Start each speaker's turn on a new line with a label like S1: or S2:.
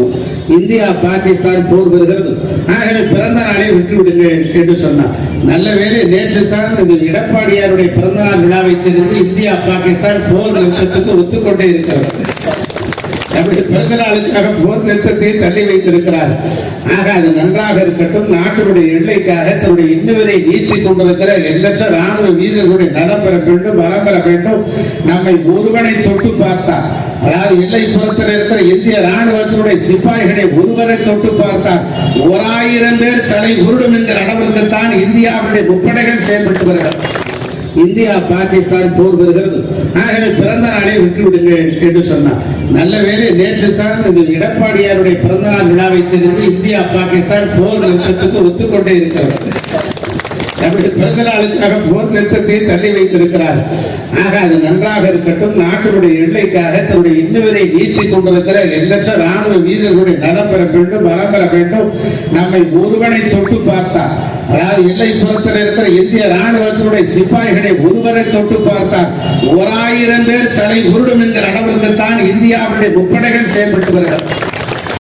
S1: சொன்னோம் இந்தியா பாகிஸ்தான் போர் வருகிறது ஆகவே பிறந்த நாளை விட்டுவிடுங்கள் என்று சொன்னார். நல்ல வேலை நேற்று தான் இந்த எடப்பாடியாருடைய பிறந்த நாள் விழாவை தெரிந்து இந்தியா பாகிஸ்தான் போர் நிறுத்தத்துக்கு ஒத்துக்கொண்டே இருக்கிறது நம்முடைய பிறந்த நாளுக்காக போர் நிறுத்தத்தை தள்ளி வைத்திருக்கிறார். ஆக அது நன்றாக இருக்கட்டும். நாட்டினுடைய எல்லைக்காக தன்னுடைய இன்னுவரை நீத்தி கொண்டிருக்கிற எண்ணற்ற ராணுவ வீரர்களுடைய நலம் பெற வேண்டும் வரம் பெற வேண்டும். நம்மை ஒருவனை தொட்டு பார்த்தார். அதாவது எல்லை புறத்தில் இருக்கிற இந்திய ராணுவத்தினுடைய சிப்பாய்களை ஒருவரை தொட்டு பார்த்தார் ஓராயிரம் பேர் தலை உருடும் என்ற அளவிற்கு தான் இந்தியாவுடைய முப்படைகள் செயல்பட்டு வருகிறது. இந்தியா பாகிஸ்தான் போர் வருகிறது. ஆகவே பிறந்த நாளை விட்டுவிடுங்கள் என்று சொன்னார். நல்ல வேலை நேற்று தான் இந்த எடப்பாடியாருடைய பிறந்த நாள் விழாவை தெரிந்து இந்தியா பாகிஸ்தான் போர் நிறுத்தத்துக்கு ஒத்துக்கொண்டே இருக்கிறது தமிழ் பிறந்த நாளுக்காக போர் நிறுத்தத்தை தள்ளி வைத்திருக்கிறார். ஆக அது நன்றாக இருக்கட்டும் நாட்டினுடைய எல்லைக்காக தன்னுடைய இன்னுவரை நீத்தி கொண்டிருக்கிற எண்ணற்ற ராணுவ வீரர்களுடைய நலம் பெற வேண்டும் வரம் பெற வேண்டும். நம்மை ஒருவனை தொட்டு பார்த்தார். அதாவது எல்லை புறத்தில் இருக்கிற இந்திய ராணுவத்தினுடைய சிப்பாய்களை ஒருவரை தொட்டு பார்த்தார். ஓராயிரம் பேர் தலை உருடும் என்கிற அளவிற்குத்தான் இந்தியாவுடைய முப்படைகள் செயல்பட்டு வருகிறது.